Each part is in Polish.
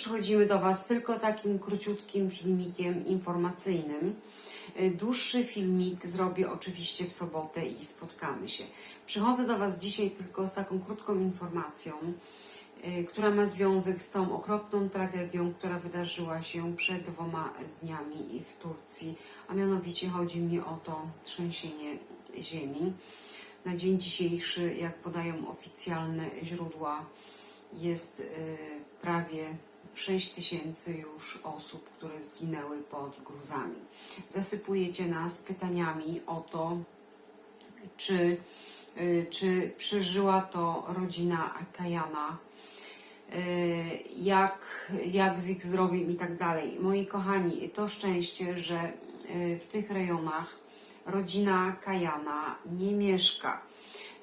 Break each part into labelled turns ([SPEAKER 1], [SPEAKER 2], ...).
[SPEAKER 1] przychodzimy do Was tylko takim króciutkim filmikiem informacyjnym. Y, Dłuższy filmik zrobię oczywiście w sobotę i spotkamy się. Przychodzę do Was dzisiaj tylko z taką krótką informacją, y, która ma związek z tą okropną tragedią, która wydarzyła się przed dwoma dniami w Turcji, a mianowicie chodzi mi o to trzęsienie ziemi. Na dzień dzisiejszy, jak podają oficjalne źródła, jest y, prawie 6 tysięcy już osób, które zginęły pod gruzami. Zasypujecie nas pytaniami o to, czy, y, czy przeżyła to rodzina Kajana, y, jak, jak z ich zdrowiem i tak dalej. Moi kochani, to szczęście, że y, w tych rejonach rodzina Kajana nie mieszka.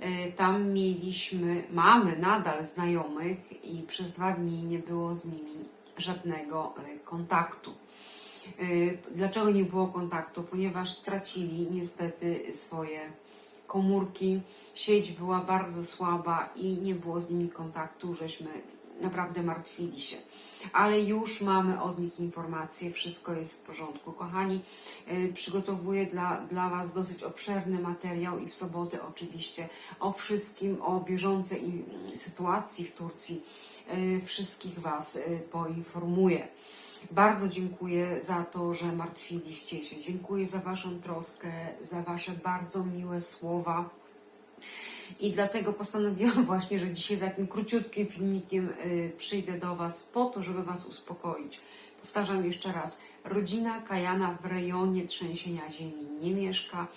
[SPEAKER 1] Y, Tam mieliśmy, mamy nadal znajomych i przez dwa dni nie było z nimi żadnego y, kontaktu. Y, Dlaczego nie było kontaktu? Ponieważ stracili niestety swoje komórki, sieć była bardzo słaba i nie było z nimi kontaktu, żeśmy naprawdę martwili się. Ale już mamy od nich informacje, wszystko jest w porządku. Kochani, y, przygotowuję dla, dla Was dosyć obszerny materiał i w sobotę oczywiście o wszystkim, o bieżącej y, sytuacji w Turcji. y, Wszystkich Was poinformuję. Bardzo dziękuję za to, że martwiliście się. Dziękuję za Waszą troskę, za Wasze bardzo miłe słowa. I dlatego postanowiłam właśnie, że dzisiaj za takim króciutkim filmikiem y, przyjdę do Was po to, żeby Was uspokoić. Powtarzam jeszcze raz, rodzina Kajana w rejonie trzęsienia ziemi nie mieszka,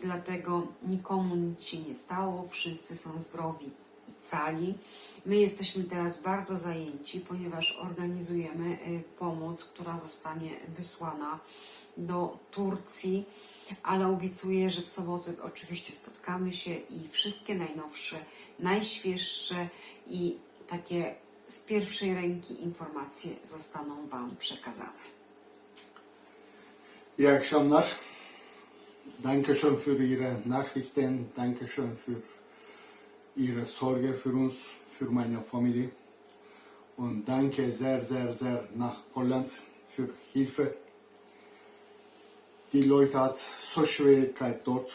[SPEAKER 1] dlatego nikomu nic się nie stało, wszyscy są zdrowi i cali. My jesteśmy teraz bardzo zajęci, ponieważ organizujemy y, pomoc, która zostanie wysłana do Turcji, ale obiecuję, że w sobotę oczywiście spotkamy się i wszystkie najnowsze, najświeższe i takie z pierwszej ręki informacje zostaną Wam przekazane.
[SPEAKER 2] İyi akşamlar. Dankeschön für Ihre Nachrichten. Dankeschön für Ihre Sorge für uns, für meine Familie. Und danke sehr, sehr, sehr nach Holland für Hilfe. Die Leute hat so Schwierigkeit dort.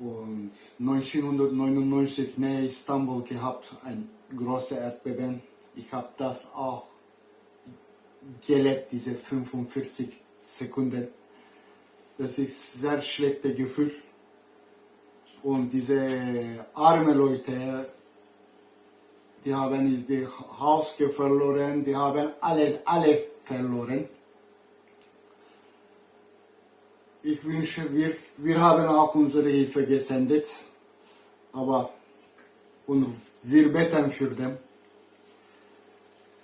[SPEAKER 2] Und 1999 Nähe Istanbul gehabt, ein großes Erdbeben. Ich habe das auch gelebt, diese 45 Sekunden. Das ist sehr schlechtes Gefühl. Und diese armen Leute, die haben die Haus verloren, die haben alle, alle verloren. Ich wünsche, wir, wir haben auch unsere Hilfe gesendet, aber und wir beten für them.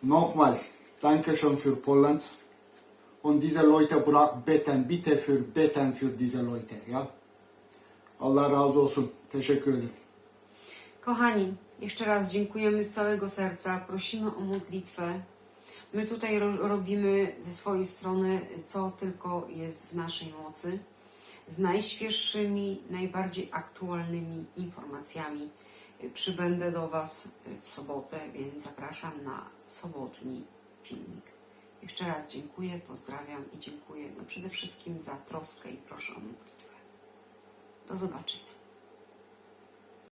[SPEAKER 2] Nochmal, danke schon für Polen. Und diese Leute brauchen beten, bitte für beten für diese Leute, ja? Allah razı olsun. Teşekkür ederim.
[SPEAKER 1] Kochani, jeszcze raz dziękujemy z całego serca, prosimy o modlitwę. My tutaj ro- robimy ze swojej strony, co tylko jest w naszej mocy, z najświeższymi, najbardziej aktualnymi informacjami. Przybędę do Was w sobotę, więc zapraszam na sobotni filmik. Jeszcze raz dziękuję, pozdrawiam i dziękuję no przede wszystkim za troskę i proszę o modlitwę. Do zobaczenia.